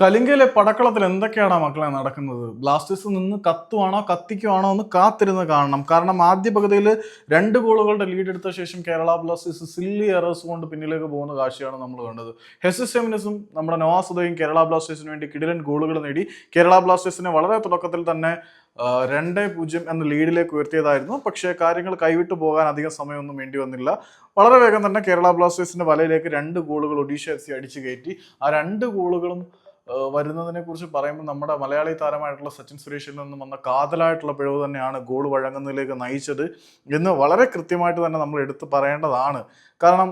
കലിംഗയിലെ പടക്കളത്തിൽ എന്തൊക്കെയാണ് മക്കളെ നടക്കുന്നത്? ബ്ലാസ്റ്റേഴ്സ് നിന്ന് കത്തുവാണോ കത്തിക്കുവാണോ എന്ന് കാത്തിരുന്ന് കാണണം. കാരണം ആദ്യ പകുതിയിൽ രണ്ട് ഗോളുകളുടെ ലീഡ് എടുത്ത ശേഷം കേരള ബ്ലാസ്റ്റേഴ്സ് സില്ലി എറേഴ്സ് കൊണ്ട് പിന്നിലേക്ക് പോകുന്ന കാഴ്ചയാണ് നമ്മൾ കണ്ടത്. ഹെസിസ് സെമിനസും നമ്മുടെ നവാസുദയും കേരള ബ്ലാസ്റ്റേഴ്സിന് വേണ്ടി കിടിലൻ ഗോളുകൾ നേടി. കേരള ബ്ലാസ്റ്റേഴ്സിനെ വളരെ തുടക്കത്തിൽ തന്നെ രണ്ട് പൂജ്യം എന്ന ലീഡിലേക്ക് ഉയർത്തിയതായിരുന്നു. പക്ഷേ കാര്യങ്ങൾ കൈവിട്ടു പോകാൻ അധികം സമയമൊന്നും വേണ്ടി വന്നില്ല. വളരെ വേഗം തന്നെ കേരള ബ്ലാസ്റ്റേഴ്സിന്റെ വലയിലേക്ക് രണ്ട് ഗോളുകൾ ഒഡീഷ എഫ് സി അടിച്ചു കയറ്റി. ആ രണ്ട് ഗോളുകളും വരുന്നതിനെ കുറിച്ച് പറയുമ്പോൾ നമ്മുടെ മലയാളി താരമായിട്ടുള്ള സച്ചിൻ സുരേഷിൽ നിന്നും വന്ന കാതലായിട്ടുള്ള പിഴവ് തന്നെയാണ് ഗോൾ വഴങ്ങുന്നതിലേക്ക് നയിച്ചത് എന്ന് വളരെ കൃത്യമായിട്ട് തന്നെ നമ്മൾ എടുത്തു പറയേണ്ടതാണ്. കാരണം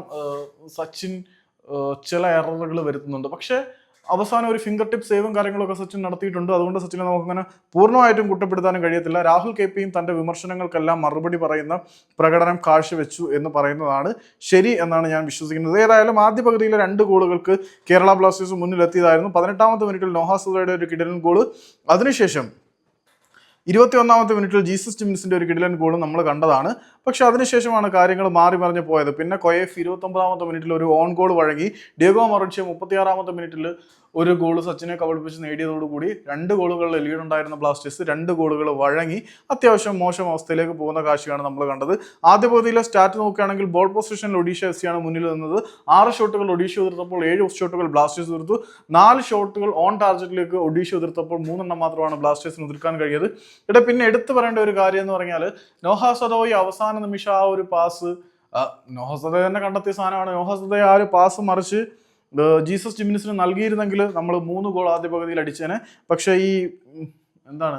സച്ചിൻ ചില എററുകൾ വരുത്തുന്നുണ്ട്. പക്ഷേ അവസാനം ഒരു ഫിംഗർ ടിപ്പ് സേവും കാര്യങ്ങളൊക്കെ സച്ചിൻ നടത്തിയിട്ടുണ്ട്. അതുകൊണ്ട് സച്ചിനെ നമുക്കങ്ങനെ പൂർണമായിട്ടും കുറ്റപ്പെടുത്താനും കഴിയത്തില്ല. രാഹുൽ കെ പിയും തന്റെ വിമർശനങ്ങൾക്കെല്ലാം മറുപടി പറയുന്ന പ്രകടനം കാഴ്ചവെച്ചു എന്ന് പറയുന്നതാണ് ശരി എന്നാണ് ഞാൻ വിശ്വസിക്കുന്നത്. ഏതായാലും ആദ്യ പകുതിയിലെ രണ്ട് ഗോളുകൾക്ക് കേരള ബ്ലാസ്റ്റേഴ്സ് മുന്നിലെത്തിയതായിരുന്നു. പതിനെട്ടാമത്തെ മിനിറ്റിൽ നോഹാസുദയുടെ ഒരു കിടലൻ ഗോൾ. അതിനുശേഷം ഇരുപത്തി ഒന്നാമത്തെ മിനിറ്റിൽ ജീസസ് ജിമിൻസിന്റെ ഒരു കിടിലൻ ഗോളും നമ്മൾ കണ്ടതാണ്. പക്ഷെ അതിനുശേഷമാണ് കാര്യങ്ങൾ മാറി മറിഞ്ഞു പോയത്. പിന്നെ കൊയഫ് ഇരുപത്തൊമ്പതാമത്തെ മിനിറ്റിൽ ഒരു ഓൺ ഗോൾ വഴങ്ങി. ഡിയോഗോ മറിച്ച് മുപ്പത്തിയാറാമത്തെ മിനിറ്റിൽ ഒരു ഗോൾ സച്ചിനെ കബളിപ്പിച്ച് നേടിയതോടുകൂടി രണ്ട് ഗോളുകളുടെ ലീഡ് ഉണ്ടായിരുന്ന ബ്ലാസ്റ്റേഴ്സ് രണ്ട് ഗോളുകൾ വഴങ്ങി അത്യാവശ്യം മോശം അവസ്ഥയിലേക്ക് പോകുന്ന കാഴ്ചയാണ് നമ്മൾ കണ്ടത്. ആദ്യ പകുതിയിലെ സ്റ്റാറ്റ് നോക്കുകയാണെങ്കിൽ ബോൾ പൊസിഷനിൽ ഒഡീഷ എഫ് സിയാണ് മുന്നിൽ നിന്നത്. ആറ് ഷോട്ടുകൾ ഒഡീഷ ഉതിർത്തപ്പോൾ ഏഴ് ഷോട്ടുകൾ ബ്ലാസ്റ്റേഴ്സ് ഉതിർത്തു നാല് ഷോട്ടുകൾ ഓൺ ടാർജറ്റിലേക്ക് ഒഡീഷ ഉതിർത്തപ്പോൾ മൂന്നെണ്ണം മാത്രമാണ് ബ്ലാസ്റ്റേഴ്സിന് ഉതിർക്കാൻ കഴിയത് ഇവിടെ പിന്നെ എടുത്തു പറയേണ്ട ഒരു കാര്യം എന്ന് പറഞ്ഞാൽ നോഹ അവസാന നിമിഷ ആ ഒരു പാസ് നോഹ സദോയ് തന്നെ കണ്ടെത്തിയ സാധനമാണ്. നോഹ സദോയ് ആ ഒരു പാസ് മറിച്ച് ജീസസ് ജിമിനിസിന് നൽകിയിരുന്നെങ്കിൽ നമ്മൾ മൂന്ന് ഗോൾ ആദ്യ പകുതിയിൽ അടിച്ചേനെ. പക്ഷേ ഈ എന്താണ്?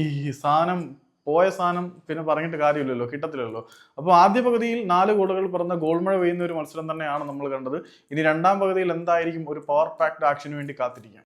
ഈ സാധനം പോയ സാധനം പിന്നെ പറഞ്ഞിട്ട് കാര്യമില്ലല്ലോ കിട്ടത്തില്ലല്ലോ. അപ്പോൾ ആദ്യ പകുതിയിൽ നാല് ഗോളുകൾ പിറന്ന ഗോൾമഴ പെയ്യുന്ന ഒരു മത്സരം തന്നെയാണ് നമ്മൾ കണ്ടത്. ഇനി രണ്ടാം പകുതിയിൽ എന്തായിരിക്കും ഒരു പവർ പാക്ഡ് ആക്ഷന് വേണ്ടി കാത്തിരിക്കാം.